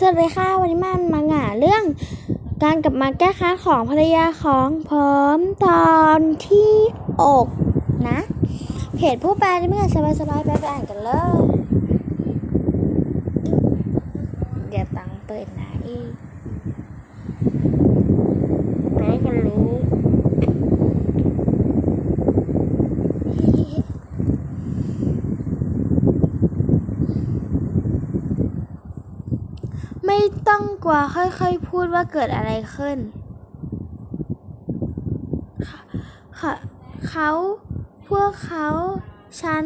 สวัสดีค่ะวันนี้มันมาหงาเรื่อง การกลับมาแก้ค้านของภรรยาของพร้อมตอนที่อกนะเพจผู้แปลที่ไม่อยากสบายๆไปไปอ่านกันเลยเดี๋ยวตังเปิดนะอีกไม่ให้กันรู้ ไม่ ต้องกลัวค่อยๆพูดว่าเกิดอะไรขึ้นค่ะเขาพวกเขาฉัน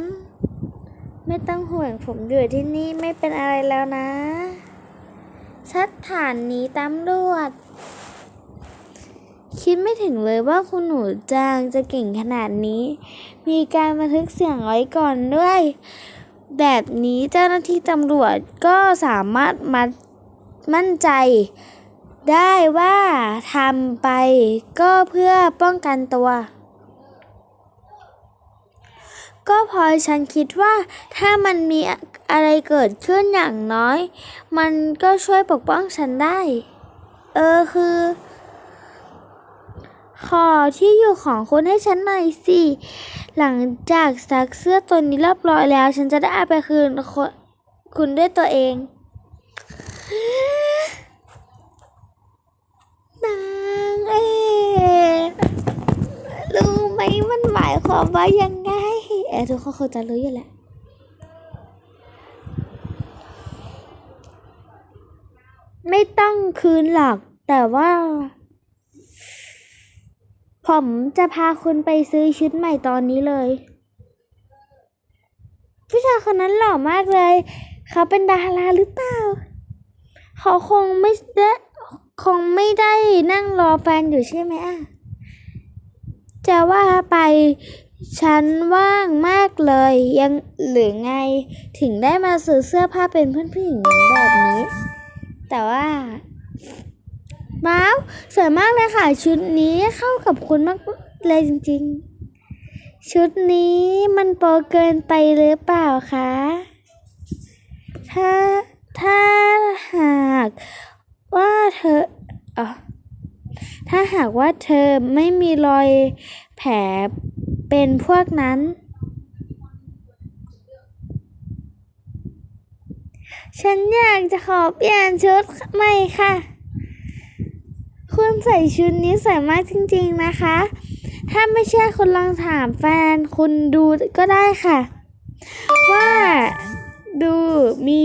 ไม่ต้องห่วงผมอยู่ที่นี่ไม่เป็นอะไรแล้วนะสถานีตำรวจ คิดไม่ถึงเลยว่าคุณหนูจางจะเก่งขนาดนี้ มีการบันทึกเสียงไว้ก่อนด้วย แบบนี้เจ้าหน้าที่ตำรวจก็สามารถมัด มั่นใจ ได้ว่าทำไปก็เพื่อป้องกันตัว ก็พอฉันคิดว่าถ้ามันมีอะไรเกิดขึ้นอย่างน้อย มันก็ช่วยปกป้องฉันได้ เออคือขอที่อยู่ของคุณให้ฉันหน่อยสิ หลังจากซักเสื้อตัวนี้เรียบร้อยแล้ว ฉันจะได้เอาไปคืนคุณคุณด้วยตัวเอง นางเอกรู้ไหมมันหมาย ความว่ายังไงเออทุกคนคงจะรู้อยู่แหละไม่ต้องคืนหรอก แต่ว่า ผมจะพาคุณไปซื้อชุดใหม่ตอนนี้เลย ผู้ชายคนนั้นหล่อมากเลย เขาเป็นดาราหรือเปล่า เขาคงไม่ได้คงไม่ได้นั่งรอแฟนอยู่ใช่ไหมอะ จะว่าไป ฉันว่างมากเลยยังหรือไงถึงได้มาซื้อเสื้อผ้าเป็นเพื่อนผู้หญิงแบบนี้ แต่ว่าว้าวสวยมากเลยค่ะ ชุดนี้เข้ากับคุณมากเลยจริงๆ ชุดนี้มันโปเกินไปหรือเปล่าคะ ถ้าถ้าหากว่าเธอเออถ้าหากว่าเธอไม่มีรอยแผล เป็นพวกนั้น ฉันอยากจะขอเปลี่ยนชุดใหม่ค่ะ คุณใส่ชุดนี้สวยมากจริงๆนะคะ ถ้าไม่เชื่อคุณลองถามแฟนคุณดูก็ได้ค่ะ ว่าดูมี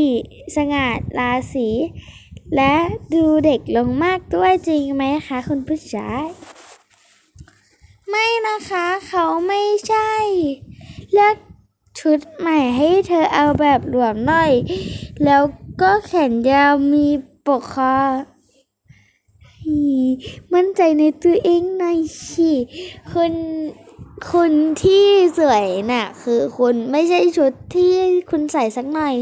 สง่าราศีและดูเด็กลงมากด้วยจริงไหมคะ คุณผู้ชาย นะคะ เขาไม่ใช่ เลือกชุดใหม่ให้เธอเอาแบบหลวมหน่อย แล้วก็แขนยาวมีปกคอมั่นใจในตัวเองหน่อยสิคุณคุณที่สวยน่ะ คือคุณไม่ใช่ชุดที่คุณใส่สักหน่อย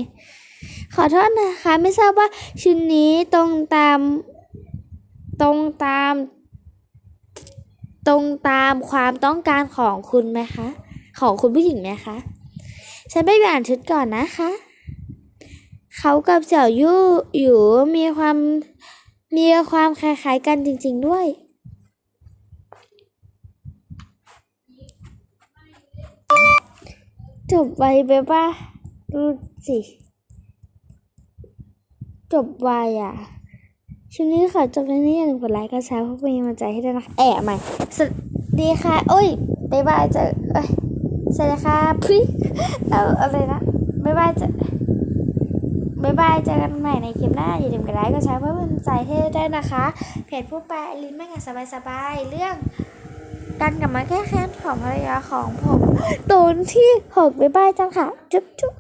ขอโทษนะคะ ไม่ทราบว่าชุดนี้ตรงตาม ตรงตาม ตรงตามความต้องการของคุณไหมคะ ของคุณผู้หญิงไหมคะ ฉันไปอ่านชุดก่อนนะคะ เขากับเสี่ยวยู่อยู่มีความมีความคล้ายๆกันจริง ๆด้วย จบไวไปป่ะดูสิ จบไวอะ ช่วงนี้ขอจบในนี้อย่าลืมกดไลค์กดแชร์เพื่อเป็นกำลังใจให้ด้วยนะแอะใหม่สวัสดีค่ะโอ้ยบ๊ายบายเจอเอ้ยสวัสดีค่ะพี่เอาอะไรนะบ๊ายบายเจอบ๊ายบายเจอกันใหม่ในคลิปหน้าอย่าลืมกดไลค์กดแชร์เพื่อเป็นกำลังใจให้ด้วยนะคะ เพจผู้แปลลิ้นแม่งานสบายๆ เรื่องการกลับมาแก้แค้นของภรรยาของผมตอนที่หกบ๊ายบายจังค่ะ จุ๊บจุ๊บ